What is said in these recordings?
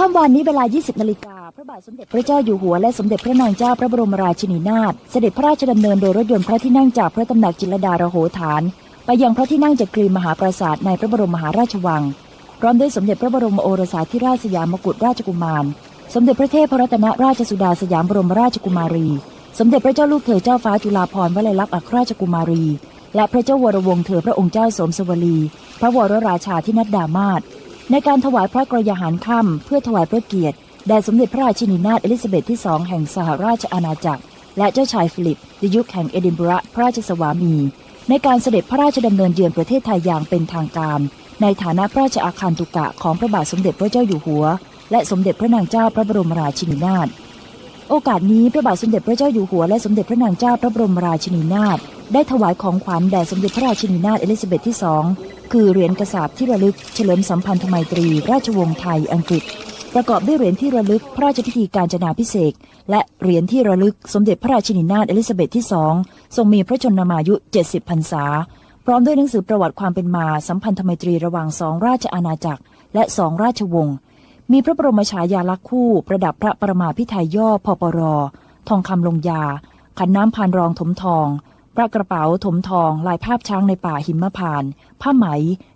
ค่ำวันนี้เวลา 20 นาฬิกา พระบาทสมเด็จพระเจ้าอยู่หัวและสมเด็จพระนางเจ้าพระบรมราชินีนาถเสด็จพระราชดำเนินโดยรถยนต์พระที่นั่งจากพระตำหนักจิรดาระโหฐาน ไปยังพระที่นั่งจักรีมหาปราสาทในพระบรมมหาราชวัง พร้อมด้วยสมเด็จพระบรมโอรสาธิราชสยามกุฎราชกุมาร สมเด็จพระเทพรัตนราชสุดาสยามบรมราชกุมารี สมเด็จพระเจ้าลูกเธอเจ้าฟ้าจุฬาภรณ์วลัยลักษณ์อัครราชกุมารี และพระเจ้าวรวงศ์เธอพระองค์เจ้าสมสวลี พระวรราชาธินัดดามาศ ในการถวายพระกรยาหารค่ำเพื่อถวายพระเกียรติแด่สมเด็จพระราชินีนาถเอลิซาเบธที่สองแห่งสหราชอาณาจักร และเจ้าชายฟิลิปในยุคแห่งเอดินบะระพระราชสวามี ในการเสด็จพระราชดำเนินเยือนประเทศไทยอย่างเป็นทางการ ในฐานะพระราชอาคารตุกะของพระบาทสมเด็จพระเจ้าอยู่หัว และสมเด็จพระนางเจ้าพระบรมราชินีนาถโอกาสนี้พระบาทสมเด็จพระเจ้าอยู่หัวและสมเด็จพระนางเจ้าพระบรมราชินีนาถได้ถวายของขวัญแด่สมเด็จพระราชินีนาถเอลิซาเบธที่สอง คือเหรียญกระสาบที่ระลึกเฉลิมสัมพันธไมตรี ราชวงศ์ไทยอังกฤษ ประกอบด้วยเหรียญที่ระลึกพระราชพิธีการจนาพิเศษและเหรียญที่ระลึกสมเด็จพระราชินีนาถเอลิซาเบธที่สองทรงมีพระชนมายุ 70พรรษา พร้อมด้วยหนังสือประวัติความเป็นมาสัมพันธไมตรีระหว่างสองราชอาณาจักร และสองราชวงศ์มีพระบรมฉายาลักษณ์คู่ประดับพระประมาพิไทยย่อพปร ทองคำลงยา ขันน้ำพานรองถมทอง ระกระเป๋าถมทองลายภาพช้างในป่าหิมพาน ผ้าไหม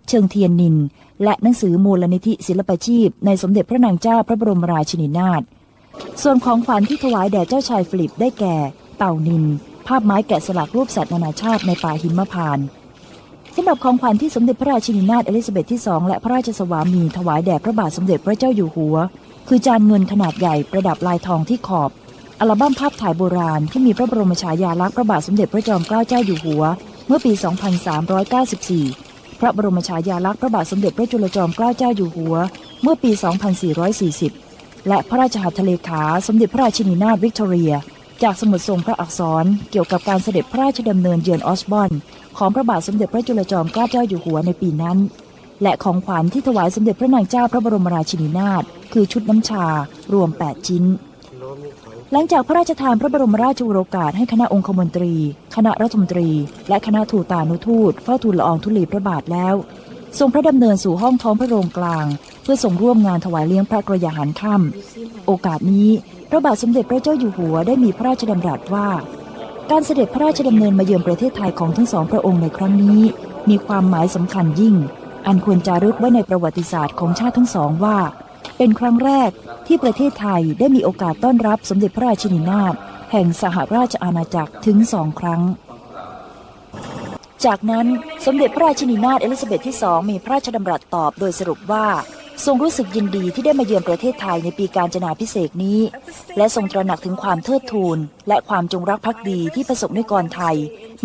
เชิงเทียนนิน และหนังสือมูลนิธิศิลปชีพ ในสมเด็จพระนางเจ้าพระบรมราชินีนาถ ส่วนของขวัญที่ถวายแด่เจ้าชายฟิลิปได้แก่ เต่านิน ภาพไม้แกะสลักรูปสัตว์นานาชาติในป่าหิมพานสำหรับของขวัญที่สมเด็จพระราชินีนาถเอลิซาเบธที่สองและพระราชสวามีถวายแด่พระบาทสมเด็จพระเจ้าอยู่หัว คือจานเงินขนาดใหญ่ประดับลายทองที่ขอบ อัลบั้มภาพถ่ายโบราณที่มีพระบรมฉายาลักษณ์พระบาทสมเด็จพระจอมเกล้าเจ้าอยู่หัว เมื่อปี 2394 พระบรมฉายาลักษณ์พระบาทสมเด็จพระจุลจอมเกล้าเจ้าอยู่หัว เมื่อปี 2440 และพระราชหัตถเลขาสมเด็จพระราชินีนาถวิกตอเรีย จากสมุดทรงพระอักษรเกี่ยวกับการเสด็จพระราชดำเนินเยือนออสบอนของพระบาทสมเด็จพระจุลจอมเกล้าเจ้าอยู่หัวในปีนั้น และของขวัญที่ถวายสมเด็จพระนางเจ้าพระบรมราชินีนาถคือชุดน้ำชารวม 8 ชิ้น หลังจากพระราชทานพระบรมราชโอรกาสให้คณะองคมนตรี คณะรัฐมนตรี และคณะทูตานุทูตเฝ้าทูลละอองธุลีพระบาทแล้ว ทรงพระดำเนินสู่ห้องท้องพระโรงกลาง เพื่อส่งร่วมงานถวายเลี้ยงพระกรยาหารค่ำโอกาสนี้พระบาทสมเด็จพระเจ้าอยู่หัวได้มีพระราชดำรัสว่า การเสด็จพระราชดำเนินมาเยือนประเทศไทยของทั้งสองพระองค์ในครั้งนี้ มีความหมายสำคัญยิ่ง อันควรจารึกไว้ในประวัติศาสตร์ของชาติทั้งสองว่า เป็นครั้งแรกที่ประเทศไทยได้มีโอกาสต้อนรับสมเด็จพระราชินีนาถแห่งสหราชอาณาจักรถึงสองครั้ง จากนั้นสมเด็จพระราชินีนาถเอลิซาเบธที่สองมีพระราชดำรัสตอบโดยสรุปว่า ทรงรู้สึกยินดีที่ได้มาเยือนประเทศไทยในปีการจนาพิเศษนี้ และทรงตระหนักถึงความเทิดทูน และความจงรักภักดีที่ประสบนิกรไทย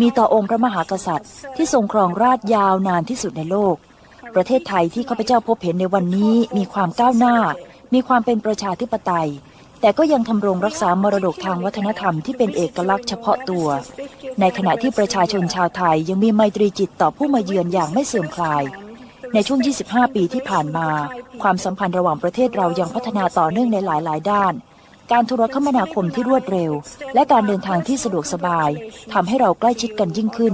มีต่อองค์พระมหากษัตริย์ที่ทรงครองราชยาวนานที่สุดในโลก ประเทศไทยที่ข้าพเจ้าพบเห็นในวันนี้มีความก้าวหน้า มีความเป็นประชาธิปไตย แต่ก็ยังทำรงรักษามรดกทางวัฒนธรรมที่เป็นเอกลักษณ์เฉพาะตัว ในขณะที่ประชาชนชาวไทยยังมีไมตรีจิตต่อผู้มาเยือนอย่างไม่เสื่อมคลาย ในช่วง 25 ปีที่ผ่านมา ความสัมพันธ์ระหว่างประเทศเรายังพัฒนาต่อเนื่องในหลาย ๆ ด้านการโทรคมนาคมที่รวดเร็ว และการเดินทางที่สะดวกสบายทำให้เราใกล้ชิดกันยิ่งขึ้น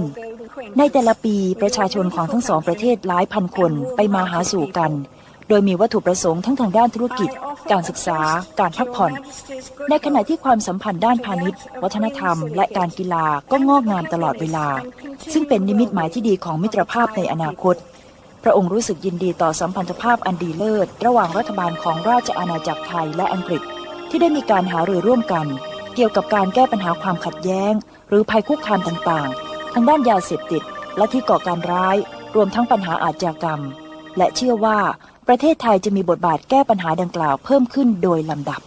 ในแต่ละปีประชาชนของทั้งสองประเทศหลายพันคนไปมาหาสู่กัน โดยมีวัตถุประสงค์ทั้งทางด้านธุรกิจ การศึกษา การพักผ่อน ในขณะที่ความสัมพันธ์ด้านพาณิชย์ วัฒนธรรม และการกีฬาก็งอกงามตลอดเวลา ซึ่งเป็นนิมิตหมายที่ดีของมิตรภาพในอนาคต พระองค์รู้สึกยินดีต่อสัมพันธภาพอันดีเลิศ ระหว่างรัฐบาลของราชอาณาจักรไทยและอังกฤษ ที่ได้มีการหารือร่วมกัน เกี่ยวกับการแก้ปัญหาความขัดแย้ง หรือภัยคุกคามต่างๆางด้านยาเสพติดและที่ก่อการร้าย รวมทั้งปัญหาอาชญากรรม และเชื่อว่าประเทศไทยจะมีบทบาทแก้ปัญหาดังกล่าวเพิ่มขึ้นโดยลำดับ